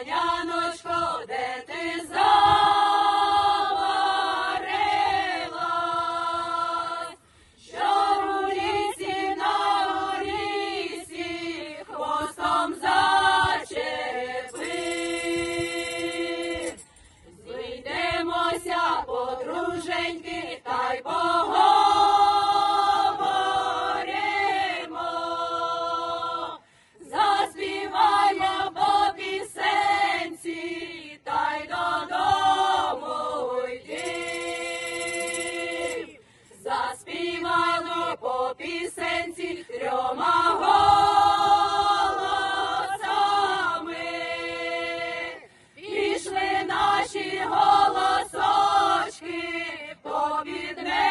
Яночко, де ти заварилась, що в лісі на горісі хвостом зачепив. Зійдемося, подруженьки. Наші голосочки побідне.